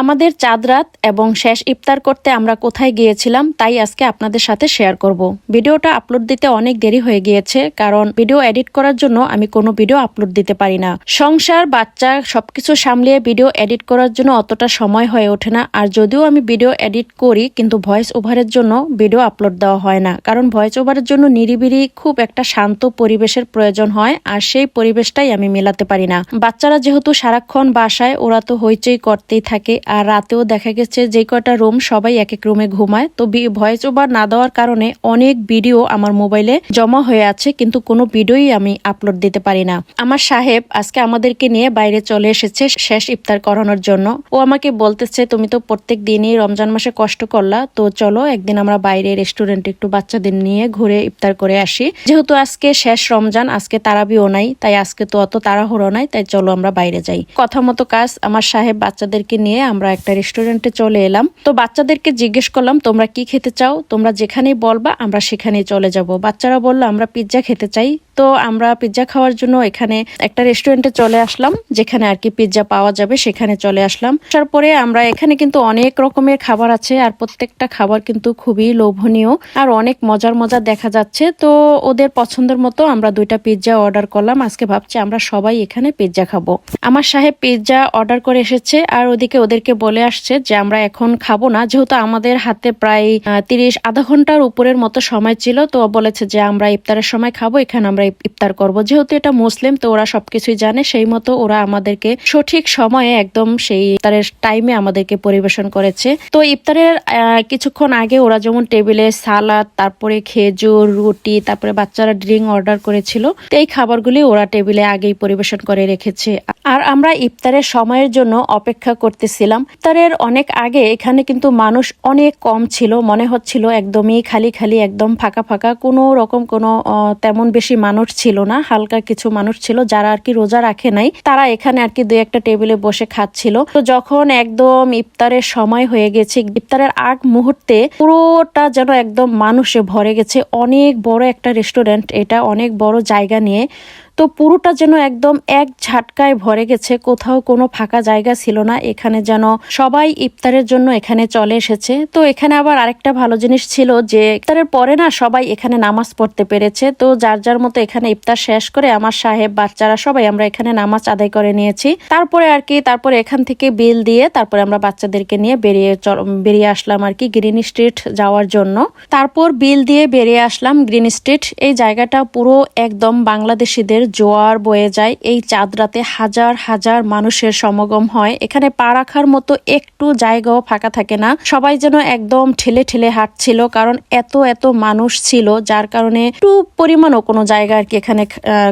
আমাদের চাঁদ রাত এবং শেষ ইফতার করতে আমরা কোথায় গিয়েছিলাম তাই আজকে আপনাদের সাথে শেয়ার করব। ভিডিওটা আপলোড দিতে অনেক দেরি হয়ে গিয়েছে, কারণ ভিডিও এডিট করার জন্য আমি কোনো ভিডিও আপলোড দিতে পারি না। সংসার, বাচ্চা সবকিছু সামলিয়ে ভিডিও এডিট করার জন্য অতটা সময় হয়ে ওঠে না, আর যদিও আমি ভিডিও এডিট করি, কিন্তু ভয়েস ওভারের জন্য ভিডিও আপলোড দেওয়া হয় না, কারণ ভয়েস ওভারের জন্য নিরিবিরি খুব একটা শান্ত পরিবেশের প্রয়োজন হয়, আর সেই পরিবেশটাই আমি মেলাতে পারি না। বাচ্চারা যেহেতু সারাক্ষণ বাসায়, ওরা তো হইচই করতেই থাকে আর রাতেও দেখা গেছে যে কয়টা রুম সবাই এক এক রুমে ঘুমায়। তো ভয়েস ওভার না দেওয়ার কারণে অনেক ভিডিও আমার মোবাইলে জমা হয়ে আছে, কিন্তু কোনো ভিডিওই আমি আপলোড দিতে পারি না। আমার সাহেব আজকে আমাদেরকে নিয়ে বাইরে চলে এসেছে শেষ ইফতার করানোর জন্য। ও আমাকে বলতেছে, তুমি তো প্রত্যেক দিনই রমজান মাসে কষ্ট করলা, তো চলো একদিন আমরা বাইরে রেস্টুরেন্টে একটু বাচ্চাদের নিয়ে ঘুরে ইফতার করে আসি। যেহেতু আজকে শেষ রমজান, আজকে তারাবিও নাই, তাই আজকে তো অত তাড়াহুড়ো নাই, তাই চলো আমরা বাইরে যাই। কথা মতো কাজ আমার সাহেব বাচ্চাদেরকে নিয়ে আমরা একটা রেস্টুরেন্টে চলে এলাম। তো বাচ্চাদেরকে জিজ্ঞেস করলাম, তোমরা কি খেতে চাও? তোমরা যেখানেই বলবা, আমরা সেখানেই চলে যাব। বাচ্চারা বলল, আমরা পিৎজা খেতে চাই। তো আমরা পিৎজা খাওয়ার জন্য এখানে একটা রেস্টুরেন্টে চলে আসলাম, যেখানে আর কি পিৎজা পাওয়া যাবে, সেখানে চলে আসলাম। আসার পরে আমরা এখানে কিন্তু অনেক রকমের খাবার আছে, আর প্রত্যেকটা খাবার কিন্তু খুবই লোভনীয়, আর অনেক মজার মজার দেখা যাচ্ছে। তো ওদের পছন্দের মতো আমরা দুইটা পিৎজা অর্ডার করলাম। আজকে ভাবছি আমরা সবাই এখানে পিৎজা খাব। আমার সাহেব পিৎজা অর্ডার করে এসেছে, আর ওদিকে ওদেরকে বলে আসছে যে আমরা এখন খাব না। যেহেতু আমাদের হাতে প্রায় তিরিশ আধা ঘণ্টার উপরের মতো সময় ছিল, তো বলেছে যে আমরা ইফতারের সময় খাব, এখানে আমরা ইফতার করব। যেহেতু এটা মুসলিম, তো ওরা সবকিছুই জানে, সেই মতো ওরা আমাদেরকে সঠিক সময়ে একদম সেই ইফতারের টাইমে আমাদেরকে পরিবেশন করেছে। তো ইফতারের কিছুক্ষণ আগে ওরা যেমন টেবিলে সালাদ, তারপরে খেজুর, রুটি, তারপরে বাচ্চারা ড্রিঙ্ক অর্ডার করেছিল, তো এই খাবারগুলি ওরা টেবিলে আগেই পরিবেশন করে রেখেছে। আর আমরা ইফতারের সময়ের জন্য অপেক্ষা করতেছিলাম। ইফতারের অনেক আগে এখানে কিন্তু মানুষ অনেক কম ছিল, মনে হচ্ছিল একদমই খালি খালি, একদম ফাঁকা ফাঁকা। কোনো রকম কোনো তেমন বেশি মানুষ ছিল না, হালকা কিছু মানুষ ছিল যারা আর কি রোজা রাখে নাই। তারা এখানে আর কি দুই একটা টেবিলে বসে খাচ্ছিল। তো যখন একদম ইফতারের সময় হয়ে গেছে, ইফতারের আগ মুহূর্তে পুরোটা যেন একদম মানুষে ভরে গেছে। অনেক বড় একটা রেস্টুরেন্ট, এটা অনেক বড় জায়গা নিয়ে। তো পুরোটা যেন একদম এক ঝাটকায় ভরে গেছে। কোথাও কোনো ফাঁকা জায়গা ছিল না। এখানে যেন সবাই ইফতারের জন্য এখানে চলে এসেছে। তো এখানে আবার আরেকটা ভালো জিনিস ছিল যে, ইফতারের পরে না সবাই এখানে নামাজ পড়তে পেরেছে। তো যার যার মতো এখানে ইফতার শেষ করে আমার সাহেব, বাচ্চারা সবাই আমরা এখানে নামাজ আদায় করে নিয়েছি। তারপরে আর কি, তারপরে এখান থেকে বিল দিয়ে তারপরে আমরা বাচ্চাদেরকে নিয়ে বেরিয়ে বেরিয়ে আসলাম আর কি গ্রিন স্ট্রিট যাওয়ার জন্য। তারপর বিল দিয়ে বেরিয়ে আসলাম গ্রিন স্ট্রিট এই জায়গাটা পুরো একদম বাংলাদেশিদের জোয়ার বয়ে যায়। এই চাঁদ রাতে হাজার হাজার মানুষের সমাগম হয়। এখানে পা রাখার মতো একটু জায়গাও ফাঁকা থাকে না। সবাই যেন একদম ঠেলে ঠেলে হাঁটছিল, কারণ এত এত মানুষ ছিল, যার কারণে একটু পরিমাণও কোনো জায়গা আর কি এখানে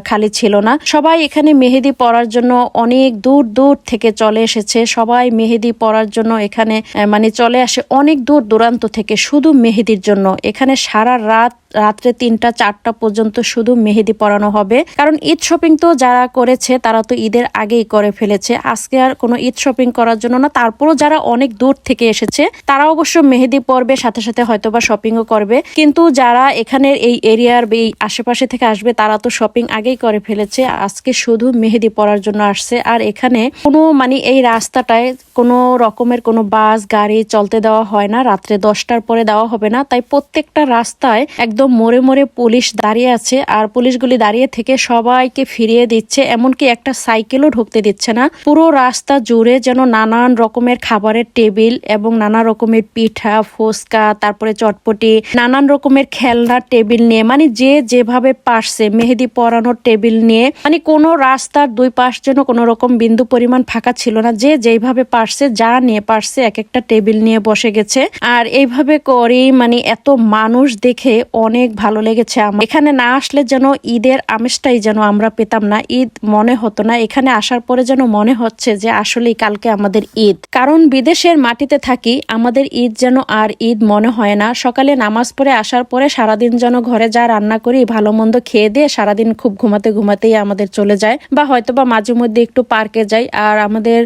খালি ছিল না। সবাই এখানে মেহেদি পরার জন্য অনেক দূর দূর থেকে চলে এসেছে। সবাই মেহেদি পরার জন্য এখানে মানে চলে আসে অনেক দূর দূরান্ত থেকে শুধু মেহেদির জন্য। এখানে সারা রাত রাত্রে তিনটা, চারটা পর্যন্ত শুধু মেহেদি পরানো হবে। কারণ ঈদ শপিং তো যারা করেছে, তারা তো ঈদের আগেই করে ফেলেছে। আজকে আর কোনো ঈদ শপিং করার জন্য না, তারপরও যারা অনেক দূর থেকে এসেছে, তারা অবশ্য মেহেদি পরবে, সাথে সাথে হয়তো বা শপিংও করবে। কিন্তু যারা এখানের এই এরিয়ার এই আশেপাশে থেকে আসবে, তারা তো শপিং আগেই করে ফেলেছে। আজকে শুধু মেহেদি পরার জন্য আসছে। আর এখানে কোনো মানে এই রাস্তাটায় কোনো রকমের কোনো বাস, গাড়ি চলতে দেওয়া হয় না। রাত্রে দশটার পরে দেওয়া হবে না। তাই প্রত্যেকটা রাস্তায় একদম একদম মোড়ে মোড়ে পুলিশ দাঁড়িয়ে আছে আর পুলিশগুলি দাঁড়িয়ে থেকে সবাইকে ফিরিয়ে দিচ্ছে, এমনকি একটা সাইকেলও ঢুকতে দিচ্ছে না। পুরো রাস্তা জুড়ে যেন নানান রকমের খাবারের টেবিল এবং নানা রকমের পিঠা, ফুচকা, তারপরে চটপটি, নানান রকমের খেলনার টেবিল নিয়ে মানে যে যেভাবে পারছে, মেহেদি পরানোর টেবিল নিয়ে মানে কোনো রাস্তার দুই পাশ যেন কোনো রকম বিন্দু পরিমাণ ফাঁকা ছিল না। যে যেভাবে পারছে, যা নিয়ে পারছে, এক একটা টেবিল নিয়ে বসে গেছে। আর এইভাবে করেই মানে এত মানুষ দেখে অনেক অনেক ভালো লেগেছে আমার। এখানে না আসলে যেন ঈদের আমেজটাই যেন আমরা পেতাম না। ঈদ মনে হতো না। এখানে আসার পরে যেন মনে হচ্ছে যে আসলেই কালকে আমাদের ঈদ। কারণ বিদেশের মাটিতে থাকি, আমাদের ঈদ যেন আর ঈদ মনে হয় না। সকালে নামাজ পড়ে আসার পরে সারাদিন যেন ঘরে যা রান্না করি, ভালো মন্দ খেয়ে দিয়ে সারাদিন খুব ঘুমাতে ঘুমাতেই আমাদের চলে যায়। বা হয়তো বা মাঝে মধ্যে একটু পার্কে যাই। আর আমাদের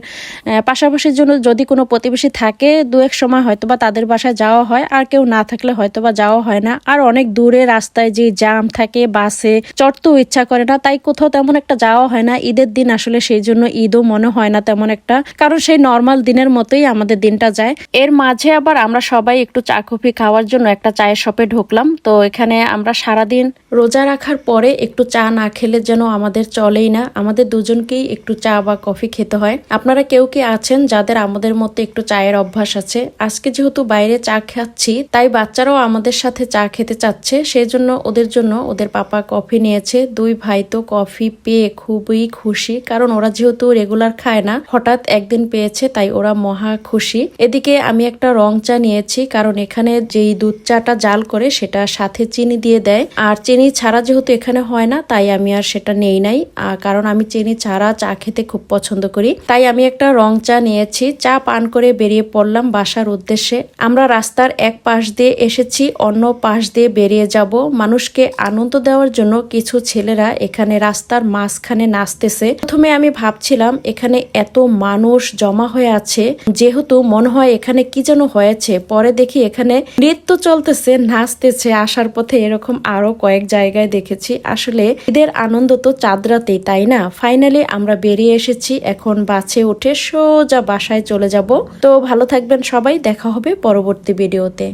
পাশাপাশির জন্য যদি কোনো প্রতিবেশী থাকে দু এক সময় হয়তো বা তাদের বাসায় যাওয়া হয়। আর কেউ না থাকলে হয়তো বা যাওয়া হয় না। আর অনেক দূরে রাস্তায় যে জাম থাকে, বাসে চড়তেও ইচ্ছা করে না, তাই কোথাও তেমন একটা যাওয়া হয় না। ঈদের দিন আসলে সেই জন্য ঈদও মনে হয় না তেমন একটা, কারণ সেই নর্মাল দিনের মতোই আমাদের দিনটা যায়। এর মাঝে আবার আমরা সবাই একটু চা, কফি খাওয়ার জন্য একটা চায়ের শপে ঢুকলাম। তো এখানে আমরা সারাদিন রোজা রাখার পরে একটু চা না খেলে যেন আমাদের চলেই না। আমাদের দুজনকেই একটু চা বা কফি খেতে হয়। আপনারা কেউ কি আছেন যাদের আমাদের মতো একটু চায়ের অভ্যাস আছে? আজকে যেহেতু বাইরে চা খাচ্ছি, তাই বাচ্চারাও আমাদের সাথে চা খেতে চাচ্ছে সেই জন্য ওদের জন্য ওদের পাপা কফি নিয়েছে। দুই ভাই তো কফি পেয়ে খুবই খুশি কারণ ওরা যেহেতু রেগুলার খায় না হঠাৎ একদিন পেয়েছে তাই ওরা মহা খুশি। এদিকে আমি একটা রং চা নিয়েছি কারণ এখানে যেই দুধ চাটা জাল করে সেটা সাথে চিনি দিয়ে দেয়। আর চিনি ছাড়া যেহেতু এখানে হয় না তাই আমি আর সেটা নেই নাই। আহ, কারণ আমি চিনি ছাড়া চা খেতে খুব পছন্দ করি। তাই আমি একটা রং চা নিয়েছি চা পান করে বেরিয়ে পড়লাম বাসার উদ্দেশ্যে। আমরা রাস্তার এক পাশ দিয়ে এসেছি অন্য পাশ দিয়ে বেরিয়ে যাব। মানুষকে আনন্দ দেওয়ার জন্য কিছু ছেলেরা এখানে রাস্তার মাঝখানে নাচতেছে। প্রথমে আমি ভাবছিলাম, এখানে এত মানুষ জমা হয়ে আছে। যেহেতু মনে হয় এখানে কি যেন হয়েছে, পরে দেখি এখানে নৃত্য চলতেছে, নাচতেছে। আসার পথে এরকম আরও কয়েক জায়গায় দেখেছি। আসলে ঈদের আনন্দ তো চাঁদরাতেই, তাই না? ফাইনালি আমরা বেরিয়ে এসেছি। এখন বাসে উঠে সোজা বাসায় চলে যাব। তো ভালো থাকবেন সবাই। দেখা হবে পরবর্তী ভিডিওতে।